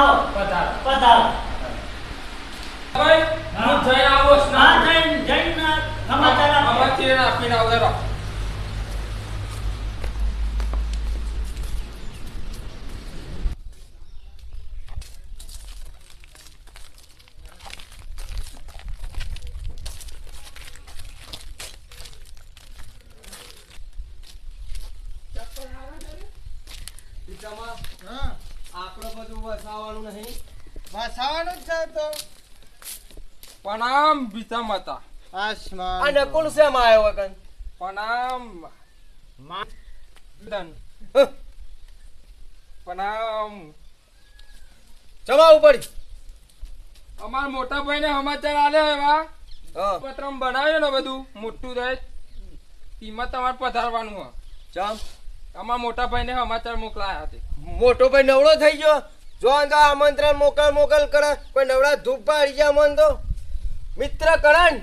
આવો પધારો. પધારો ભાઈ હું જઈ આવો સ્નાન હા જઈને સમાચાર આપો. આમાંથી એને આપીને આવો જરા. આપણે બધું વસાવાનું નહીં. વસાવાનું જ છે તો. પ્રણામ ભીતા માતા. આસમાન અને કોણ શેમ આવ્યો વગન પ્રણામ ધન પ્રણામ જમાવું પડી અમારા મોટા ભાઈ ને સમાચાર આલે એવા. હા. પત્રમ બનાવ્યો ને બધું મોટું થાય. તેમાં તમારે પધારવાનું હા ચાલ અમારા મોટા ભાઈને સમાચાર મોકલાયા હતી મોટો ભાઈ નવડો થઈ ગયો. જો તો આમંત્રણ મોકલ મોકલ કરે કોઈ નવડા ધૂપ પાડી ગયા મન તો. મિત્ર કરણ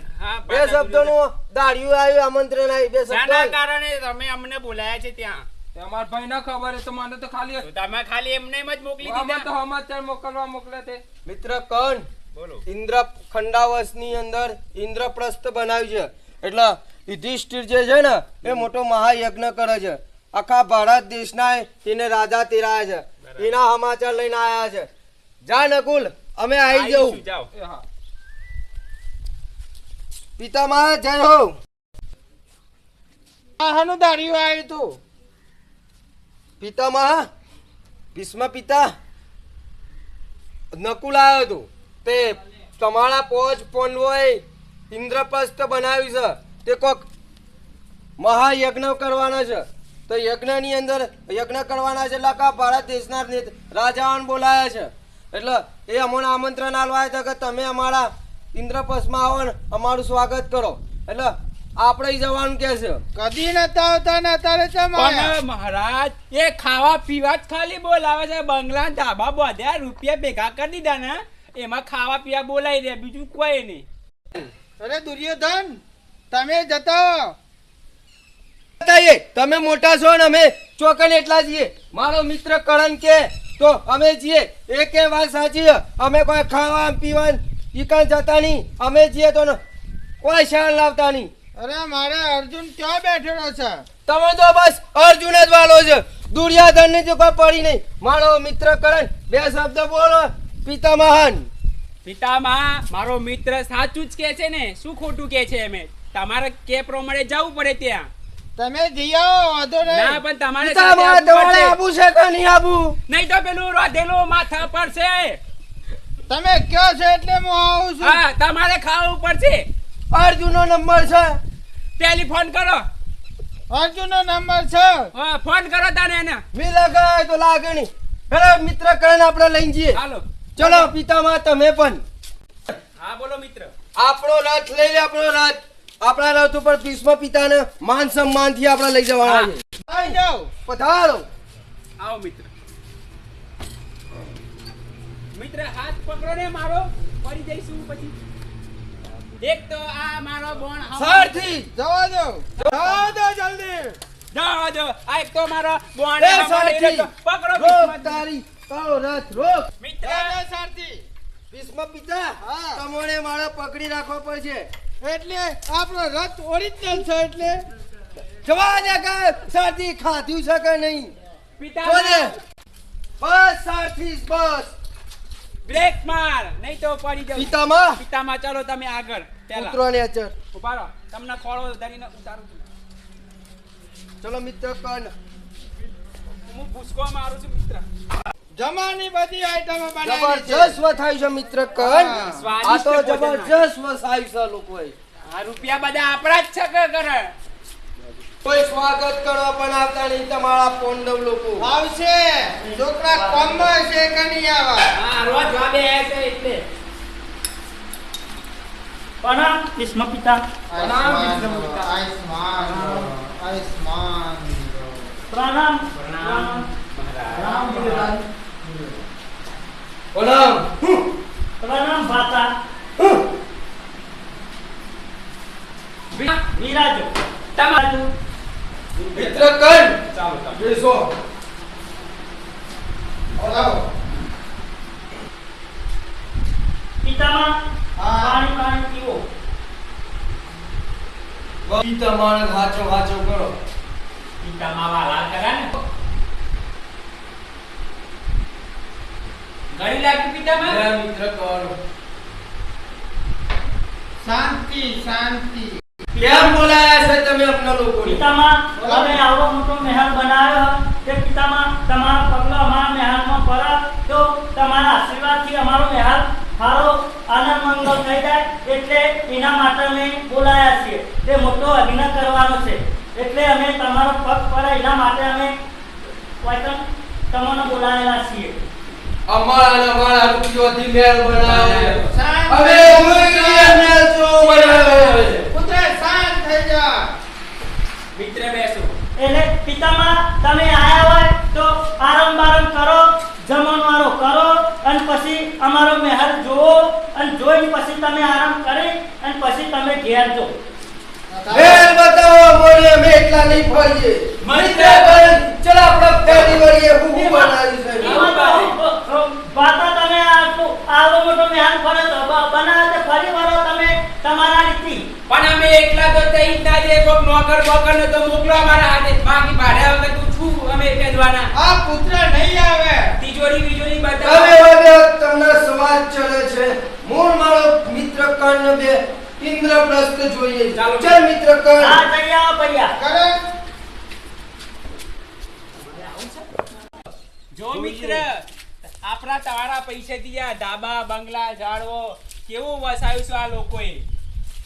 બે શબ્દોનું દાડિયું આવ્યું આમંત્રણ આવ્યું બે શબ્દો કારણે તમે અમને બોલાયા છે ત્યાં. તે અમારા ભાઈને ખબર તો મને તો ખાલી તમે ખાલી એમને એમ જ મોકલી દીધા. તો સમાચાર મોકલવા મોકલે તે મિત્ર કણ બોલો. ઇન્દ્ર ખંડાવસની અંદર ઇન્દ્રપ્રસ્થ બનાવ્યું છે. એટલે યુધિષ્ઠિર જે છે ને એ મોટો મહાયજ્ઞ કરે છે. આખા ભારત દેશના એને રાજા તેરાયા છે. એના સમાચાર લઈને આયા છે. જા નકુલ અમે આવી જવું પિતામહ જય હો. આ હાનું દાડિયું આવ્યું તું. પિતામહ ભીષ્મ પિતા નકુલ આવ્યો હતું તે તમારા પોચ પોંડવોએ ઇન્દ્રપ્રસ્થ બનાવ્યું છે. તે કોક મહાયજ્ઞ કરવાના છે. તો યજ્ઞની અંદર યજ્ઞ કરવાના છે એટલે આખા ભારત દેશના રાજાઓને બોલાયા છે. એટલે એ અમને આમંત્રણ આલવા હતા કે તમે અમારા ઇન્દ્રપ્રસ્થમાં આવો ને અમારું સ્વાગત કરો. એટલે આપણે જવાનું કે છે. કદી નતા આવતા ને અત્યારે તો મહારાજ એ ખાવા પીવા જ ખાલી બોલાવે છે. બંગલા ધાબા બોધ્યા રૂપિયા ભેગા કરી દીધા ને એમાં ખાવા પીવા બોલાવી દે બીજું કોઈ નહીં. અરે દુર્યોધન તમે જતા બતાઈએ. તમે મોટા છો ને અમે ચોકન એટલા છીએ. મારો મિત્ર કરણ કે તો અમે છીએ. એ કે વાત સાચી અમે કોઈ ખાવા પીવા ઈકન જતા નહીં. અમે છીએ તો કોઈ શાળ લાવતા નહીં. અરે મારે અર્જુન ક્યાં બેઠેલો છે? તમે તો બસ અર્જુન જ વાલો છે. દુર્યાધનની જો કોઈ પડી નહીં. મારો મિત્ર કરણ બે શબ્દ બોલો. પિતામહન. પિતામહ મારો મિત્ર સાચું જ કે છે ને? શું ખોટું કે છે એમે? તમારે કે પ્રમાણે જવું પડે ત્યાં. તમે જઈ આવો નહીં. ના પણ તમારે તમારે પડશે. આબુ છે કે નહીં આબુ નહીં તો પેલું રોધેલું માથા પર છે તમે કયો છો એટલે હું આવું છું? હા તમારે ખાવું પડશે. અર્જુનનો નંબર છે. ટેલિફોન કરો. અર્જુનનો નંબર છે. હા ફોન કરો તાને એને. મી લગાય તો લાગણી હેલો મિત્ર કરણ આપણે લઈને જઈએ. હાલો. ચલો પિતામાં તમે પણ. હા બોલો મિત્ર. આપણો રથ લઈ લે આપણો રથ. આપણા રથ ઉપર ભીષ્મ પિતાને માન સન્માનથી આપણે લઈ જવાના છે. પધારો. આવો મિત્ર. મિત્ર હાથ પકડો ને મારો. પડી જઈશું પછી. એક તો આ મારો બોણ સારથી જવા દો. જવા દો જલ્દી. જવા દો. આ એક તો મારો બોણ પકડો ભીષ્મ. તારી તારો રથ રોક. મિત્ર. સારથી. ભીષ્મ પિતા હા. મારા પકડી રાખવા પડશે. એટલે આપણો રથ ઓરિજિનલ છે એટલે. જવા દે કે સાથી ખાધ્યું છે કે નહીં? પિતા બસ સાથી બસ. બ્રેક માર નહીં તો પડી જાવ. પિતામાં? પિતામાં ચાલો તમે આગળ પહેલા. પુત્રો ને અચર ઉભારો તમને ખોળો ધરીને ઉતારું છું. ચલો મિત્ર કન. હું ભૂસકો મારું છું મિત્ર. જમાની બધી આઈટમો બનાવી છે. જબરજસ્ત વથાયું છે મિત્ર હા. આ તો જબરજસ્ત વસાયું છે લોકોએ. આ રૂપિયા બધા આપણા જ છે કે કરે કોઈ સ્વાગત કરવા પણ આવતા નહીં તમારા પોંડવ લોકો. આવશે. છોકરા કોમમાં છે કે નહીં આવા? હા રોજ વાબે છે એટલે. પ્રણામ પિતા. આયુષ્માન આયુષ્માન પ્રણામ. પ્રણામ. પ્રણામ. મહારાજ પ્રણામ તમારું નામ ભાતા વિરાજો તમારું મિત્ર કણ બેસો પિતામાં હા. પાણી પાણી પીવો ઈ તમારે વાંચો વાંચો કરો પિતામાં વાલા ખરા ને ઘણી લાગી પિતામાં? લે મિત્ર કરો શાંતિ શાંતિ. કેમ બોલાયા છે તમે આપના લોકોને? પિતામાં તમે આવો મોટો મહેલ બનાવ્યો. તે પિતામાં તમારા પગલો અમારા મહેલમાં પડે. તો તમારા આશીર્વાદથી અમારો મહેલ સારો આનંદ મંગલ થઈ જાય. એટલે એના માટે અમે બોલાયા છીએ. તે મોટો અગ્ન કરવાનો છે. એટલે અમે તમારો પગ પડે. એના માટે અમે તમને બોલાયેલા છીએ. અમારા અને અમારા રૂપિયોથી મહેલ બનાવે. શાંત હવે મૂળીએ મહેલ જો બનાવે. પુત્ર શાંત થઈ જા મિત્ર બેસો. એટલે પિતામાં તમે આયા હોય તો આરામ બારામ કરો જમણવારો કરો અને પછી અમારો મહેલ જોવો અને જોઈને પછી તમે આરામ કરી અને પછી તમે ઘેર જો એ બતાવો બોલે અમે એટલા નહીં ફરીએ. મિત્ર કણ ચલ આપણે પહેલી વળીએ એ હું બનાવી છે? બાતા તમે આવો મોટો મેહાન ફરે તો બ- બનાવે તે ફરી વારો તમે તમારા રીતિ. પણ અમે એકલા તો તઈ જ ના જઈએ કોક નોકર બોકર ને તો મોકલો મારા હાથે. બાકી ભાડે વગર તું છું અમે પેદવાના આ પુત્ર નહીં આવે. તિજોરી બીજોરી બતાવ. હવે હવે તમને સમાજ ચલે છે. મૂળ મારો મિત્ર કર્ણ બે ઇન્દ્રપ્રસ્થ જોઈએ ચાલો. ચલ મિત્ર કર્ણ હા આવો ભૈયા કરે? જો મિત્ર આપણા તમારા પૈસે દિયા ધાબા બંગલા ઝાડવો કેવું વસાયું છે આ લોકોએ?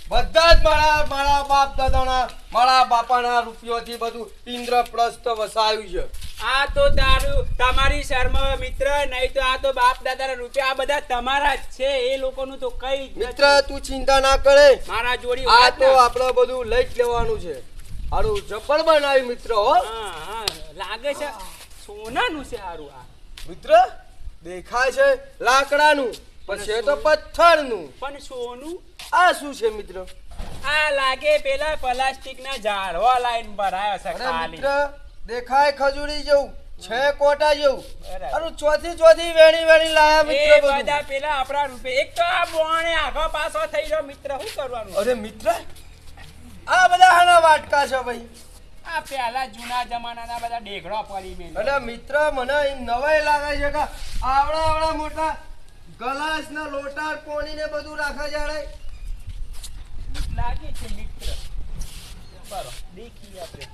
બધા જ મારા મારા બાપ દાદાના મારા બાપાના રૂપિયોથી બધું ઇન્દ્રપ્રસ્થ વસાયું છે. આ તો તારું તમારી શર્મ મિત્ર નહીં તો આ તો બાપ દાદાના રૂપિયા આ બધા તમારા જ છે એ લોકોનું તો કઈ મિત્ર તું ચિંતા ના કરે. મારા જોડી આ તો આપણે બધું લઈ જ લેવાનું છે. હારું જબ્બર બનાવી મિત્ર હો. હા હા લાગે છે. સોનાનું છે હારું આ મિત્ર દેખાય છે લાકડાનું પણ છે તો પથ્થરનું. પણ સોનું? આ શું છે મિત્ર? આ લાગે પેલા પ્લાસ્ટિક ના ઝાડવા લાઈન ભરાયો છે ખાલી. મિત્ર દેખાય ખજૂરી જેવું છે કોટા જેવું. અરે ચોથી ચોથી વેણી વેણી લાયા મિત્ર બધા. પેલા આપણા રૂપે. એક તો આ બોણે આખો પાછો થઈ ગયો મિત્ર. શું કરવાનું? અરે મિત્ર આ બધા હાના વાટકા છે ભાઈ. આ પેલા જૂના જમાનાના બધા ડેગડો પડી મેં મિત્ર મને એમ નવાઈ લાગે છે કે આવડા આવડા મોટા ગલાસ ના લોટા પોણી ને બધું રાખે છે લાગે છે મિત્ર. બરો દેખીએ આપણે.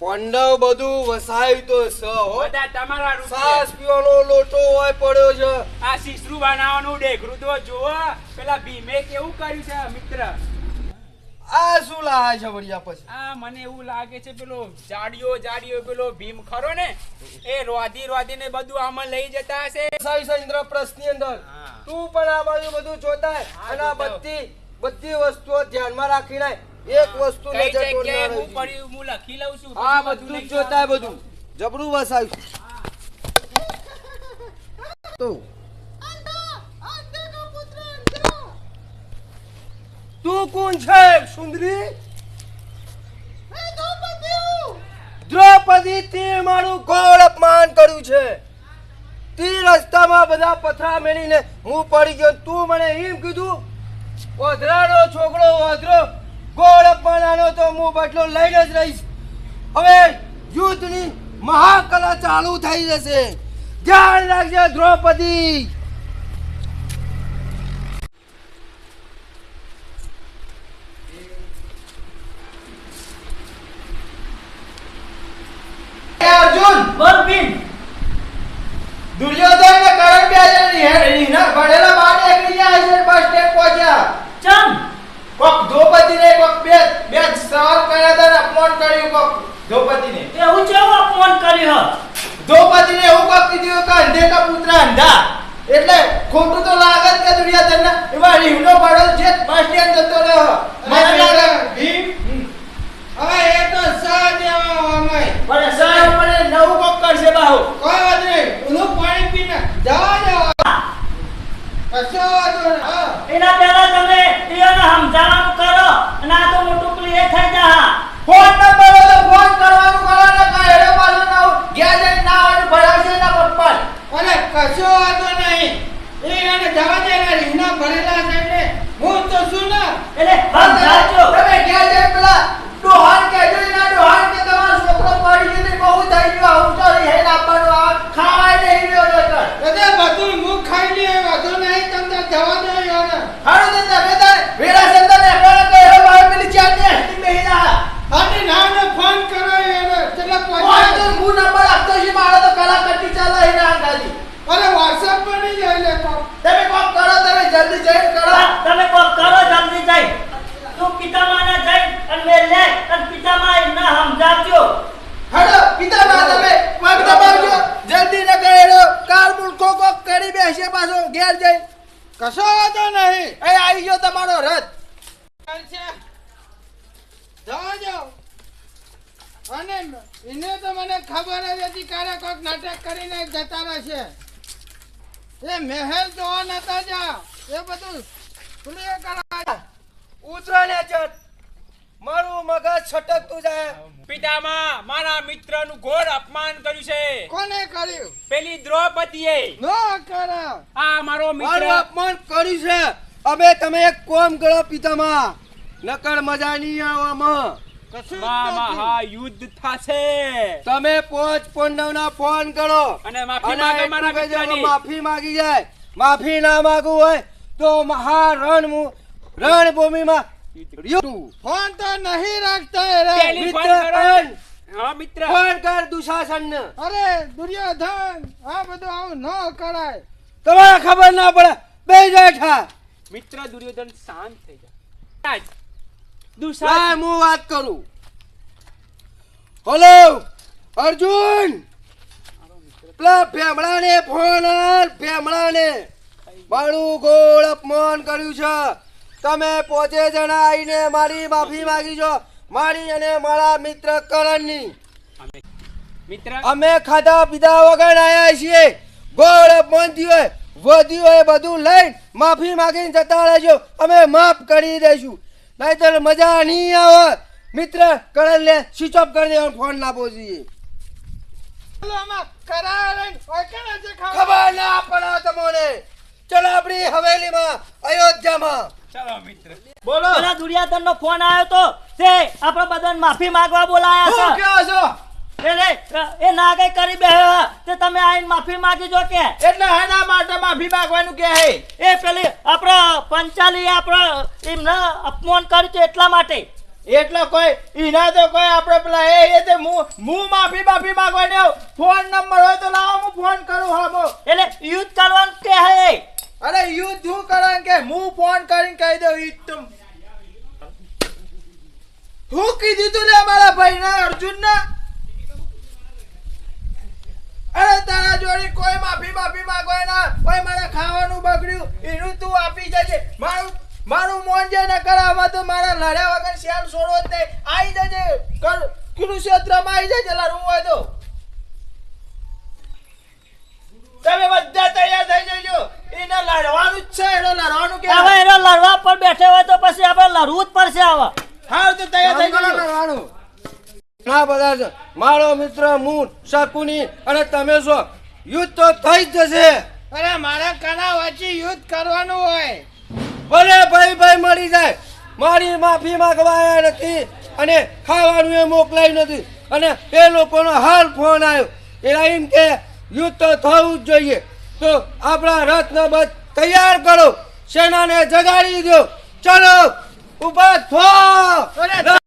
પંડવ બધું વસાયું તો સ બધા તમારા સાસ પીવાનો લોટો હોય પડ્યો છે. આ શિશ્રુ બનાવવાનું ડેગરું તો જોવા પેલા ભીમે કેવું કર્યું છે મિત્ર? આ શું લાયા છે વળિયા પછી? આ મને એવું લાગે છે પેલો જાડિયો જાડિયો પેલો ભીમ ખરો ને? એ રોધી રોધીને બધું આમાં લઈ જતા હશે. સાઈ ઇન્દ્રપ્રસ્થની અંદર. તું પણ આ બાજુ બધું જોતા. અને આ બધી બધી વસ્તુઓ ધ્યાનમાં રાખીને એક વસ્તુ નજર કોણ જગ્યાએ ના હું પડી હું લખી લઉં છું આ બધું જોતા બધું. જબરું વસાયું તો તું કોણ છે, સુંદરી? દ્રૌપદી તે મારું ઘોર અપમાન કર્યું છે. તે રસ્તામાં બધા પથરા મેળીને હું પડી ગયો. તું મને એમ કીધું ઓધરાનો છોકરો ઓધરો ઘોર અપમાન તો હું બટલો લઈને જ રહીશ. હવે યુદ્ધની મહાકલા ચાલુ થઈ જશે. ધ્યાન રાખજે દ્રૌપદી. અર્જુન! બોલ ભીમ દુર્યોધન ને કરણ બે રીહના ભણેલા બાર એકલી ગયા છે બસ સ્ટેન્ડ પહોંચ્યા. ચમ! કોક દ્રૌપદી ને કોક બે બે સવાલ કર્યા હતા ને અપમાન કર્યું કોક દ્રૌપદી ને એવું કેવું અપમાન કર્યું દ્રૌપદી ને એવું કોક કીધું કે અંધે કા પુત્ર અંધા એટલે ખોટું તો લાગે કે દુર્યોધન ને એમાં રીહનો ભણેલ છે બસ સ્ટેન્ડ જતો રહ્યો. મને લાગે ભીમ હવે એ તો અમે પણ સાહેબ મને નવું કોક કરશે બાહુ. કોઈ વાત નહીં. પાણી પીને જવા દો. કશો વાંધો નહીં. એના પહેલા તમે એને સમજાવવાનું કરો અને આ તો મોટું ક્લિયર થઈ જા ફોન નંબર તો ફોન કરવાનું કરો ને કાંઈ એનો પાછો ના. જઈને ના હોય પપ્પા અરે કશો વાંધો નહીં. એ એને જવા દે એના રીંગણા ભરેલા છે એટલે હું તો શું ને. એટલે તમે જઈને પેલા ડોહાન કહેજો એના ડોહાન કે તમારો છોકરો પડી ગયો તો બહુ થઈ ગયું આવું તો હેડ આપવાનું આ ખાવાય નહીં રહ્યો છે કર. બધે બધું મુખ ખાઈ લે વાંધો નહીં તમને જવા દે યાર હારું તો તમે તારે વેરા સંદર ને એકલા તો એનો ભાઈ પેલી ચારની હસ્તી બેહી રહ્યા. અને નાને ફોન કરો યાર ચલો ફોન તો પહોંચે હું નંબર આપતો છું મારો તો કલાકટી ચાલે એના અંગાથી. અરે વોટ્સઅપ પર નહીં જાય લે તો તમે કોક કરો તમે જલ્દી જઈને કરો તમે કોક કરો જલ્દી જઈ તું પિતામાને જઈ અને મેં લે અને પિતામાં એમને સમજાવજો હડો પિતા બા તમે પગ દબાવજો જલ્દી ન કરેલો કાર મુલકો કોક કરી બેસે પાછો ઘેર જઈ કશો વાંધો નહીં એ તમારો રથ જવા દો. અને એને તો મને ખબર જ હતી ક્યારે કોઈક નાટક કરીને જતા રહેશે. એ મહેલ જોવા નતા જા. એ બધું ક્લિયર કરાય ઉતરો ને ચટ. મારું મગજ છટકતું જાય. પિતામાં મારા મિત્રનું ઘોર અપમાન કર્યું છે. કોને કર્યું? પેલી દ્રૌપદીએ. નો કરા. આ મારો મિત્ર અપમાન કર્યું છે. અમે તમે એક કોમ કરો પિતામાં. નકર મજા નહીં આવવામાં મામા હા યુદ્ધ થશે. તમે પોચ પંડવના ફોન કરો. અને માફી માંગે મારા કહેજો માફી માંગી જાય. માફી ના માંગવું હોય તો મહા રણ રણભૂમિમાં ફોન તો નહીં રાખતા રે. મિત્ર હા મિત્ર. ફોન કર દુશાસન. અરે દુર્યોધન આ બધું આવું ન કરાય. તમારે ખબર ના પડે. બે બેઠા. મિત્ર દુર્યોધન શાંત થઈ જા આજ હું વાત કરું. હલો અર્જુન! પેલા ભેમડાને ફોન ભેમડાને. મારું ગોળ અપમાન કર્યું છે. તમે પોતે જણા આવીને મારી માફી માંગી છો. મારી અને મારા મિત્ર કરણની મિત્ર? અમે ખાધા પીધા વગર આયા છીએ. ગોળ અપમાન થયું વધ્યું એ બધું લઈને માફી માગીને જતા રહેજો. અમે માફ કરી દઈશું. નહીતર મજા નહીં આવે. મિત્ર લે સ્વિચ ઓફ કરી દેવાનો ફોન ના જોઈએ? ખબર ના પડે તમને. ચલો આપણી હવેલીમાં અયોધ્યામાં. ચાલો મિત્ર. બોલો. દુર્યાધન નો ફોન આવ્યો તો તે આપણે બધાને માફી માંગવા બોલાયા શું છો? એ ના કઈ કરી બેહ્યો તે તમે આઈને માફી માંગી જો કે. એટલે હેના માટે માફી માંગવાનું કે હે? એ પેલી આપણા પંચાલી આપણા એમને અપમાન કર્યું છે એટલા માટે. એટલે કોઈ ઈના તો કોઈ આપણે પેલા એ એ તે હું હું માફી માફી માંગવાની આવું. ફોન નંબર હોય તો લાવો હું ફોન કરું હા મો એટલે યુદ્ધ કરવાનું કે હે? અરે યુદ્ધ હું કરે કે હું ફોન કરીને કહી દઉં તો હું કીધું તું રે મારા ભાઈ ના અર્જુન ના અરે તારા કોઈ માફી માફી માંગો એના ઓય મારે ખાવાનું બગડ્યું. એનું તું આપી જજે. મારું મારું મોન જે ન કરાવવા તો મારા લડ્યા વગર શિયાળ છોડો જ નહીં. આવી જજે. કર કુરુક્ષેત્રમાં આવી જજે. લારું હોય તો તમે બધા તૈયાર થઈ જજો. એને લડવાનું જ છે એનો લડવાનું કે હવે એનો લડવા પર બેઠે હોય તો પછી આપણે લડવું જ પડશે હવે. હા તો તૈયાર થઈ જજો. ના બધા છે. મારો મિત્ર મૂળ શકુની અને તમે છો. યુદ્ધ તો થઈ જ જશે. અરે મારા કાના વચ્ચે યુદ્ધ કરવાનું હોય. ભલે ભાઈ ભાઈ મળી જાય મારી માફી માંગવાયા નથી અને ખાવાનું એ મોકલાયું નથી. અને એ લોકોનો હાલ ફોન આવ્યો. એના એમ કે યુદ્ધ તો થવું જ જોઈએ. તો આપણા રથને બધ તૈયાર કરો. સેનાને જગાડી દો ચલો ઊભા થો.